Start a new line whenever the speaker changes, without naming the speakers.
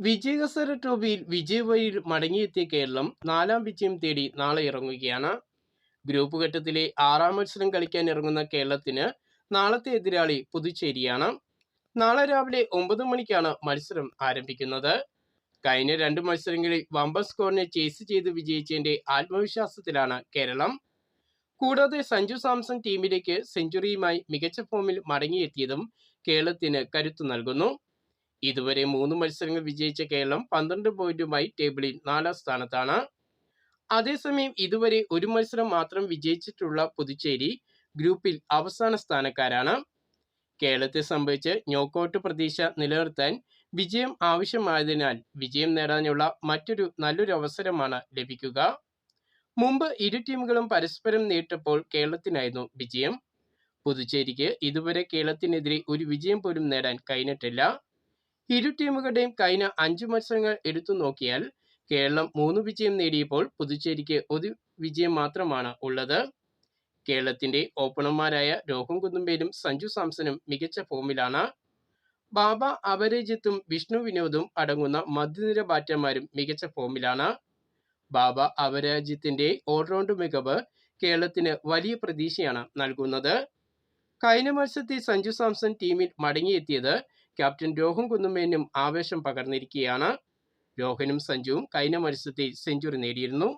വിജയകസര ട്രോഫിയിൽ വിജയവഴിയിൽ മടങ്ങിയെത്തിയ കേരളം നാലാം വിജയം തേടി നാളെ ഇറങ്ങുകയാണ്. ഗ്രൂപ്പ് ഘട്ടത്തിലെ ആറാം മത്സരം കളിക്കാൻ ഇറങ്ങുന്ന കേരളത്തിന് നാളത്തെ എതിരാളി പുതുച്ചേരിയാണ്. നാളെ രാവിലെ ഒമ്പത് മണിക്കാണ് മത്സരം ആരംഭിക്കുന്നത്. കഴിഞ്ഞ രണ്ട് മത്സരങ്ങളിൽ വമ്പൻ സ്കോറിനെ ചേസ് ചെയ്ത് വിജയിച്ചതിന്റെ ആത്മവിശ്വാസത്തിലാണ് കേരളം. കൂടാതെ സഞ്ജു സാംസൺ ടീമിലേക്ക് സെഞ്ചുറിയുമായി മികച്ച ഫോമിൽ മടങ്ങിയെത്തിയതും കേരളത്തിന് കരുത്തു നൽകുന്നു. ഇതുവരെ മൂന്ന് മത്സരങ്ങൾ വിജയിച്ച കേരളം പന്ത്രണ്ട് പോയിന്റുമായി ടേബിളിൽ നാലാം സ്ഥാനത്താണ്. അതേസമയം ഇതുവരെ ഒരു മത്സരം മാത്രം വിജയിച്ചിട്ടുള്ള പുതുച്ചേരി ഗ്രൂപ്പിൽ അവസാന സ്ഥാനക്കാരാണ്. കേരളത്തെ സംബന്ധിച്ച് നോക്കൌട്ട് പ്രതീക്ഷ നിലനിർത്താൻ വിജയം ആവശ്യമായതിനാൽ വിജയം നേടാനുള്ള മറ്റൊരു നല്ലൊരു അവസരമാണ് ലഭിക്കുക. മുമ്പ് ഇരു ടീമുകളും പരസ്പരം നേരിട്ടപ്പോൾ കേരളത്തിനായിരുന്നു വിജയം. പുതുച്ചേരിക്ക് ഇതുവരെ കേരളത്തിനെതിരെ ഒരു വിജയം പോലും നേടാൻ കഴിഞ്ഞിട്ടില്ല. ഇരു ടീമുകളുടെയും കഴിഞ്ഞ അഞ്ച് മത്സരങ്ങൾ എടുത്തു നോക്കിയാൽ കേരളം മൂന്ന് വിജയം നേടിയപ്പോൾ പുതുച്ചേരിക്ക് ഒരു വിജയം മാത്രമാണ് ഉള്ളത്. കേരളത്തിന്റെ ഓപ്പണർമാരായ രോഹൻ കുന്നുമ്പേലും സഞ്ജു സാംസണും മികച്ച ഫോമിലാണ്. ബാബ അപരജിത്തും വിഷ്ണു വിനോദും അടങ്ങുന്ന മധ്യനിര ബാറ്റർമാരും മികച്ച ഫോമിലാണ്. ബാബ അപരാജിത്തിന്റെ ഓൾറൗണ്ട് മികവ് കേരളത്തിന് വലിയ പ്രതീക്ഷയാണ് നൽകുന്നത്. കഴിഞ്ഞ മത്സരത്തിൽ സഞ്ജു സാംസൺ ടീമിൽ മടങ്ങിയെത്തിയത് ക്യാപ്റ്റൻ രോഹൻ കുന്നുമേനും ആവേശം പകർന്നിരിക്കുകയാണ് രോഹനും സഞ്ജുവും കഴിഞ്ഞ മത്സരത്തിൽ സെഞ്ചുറി നേടിയിരുന്നു.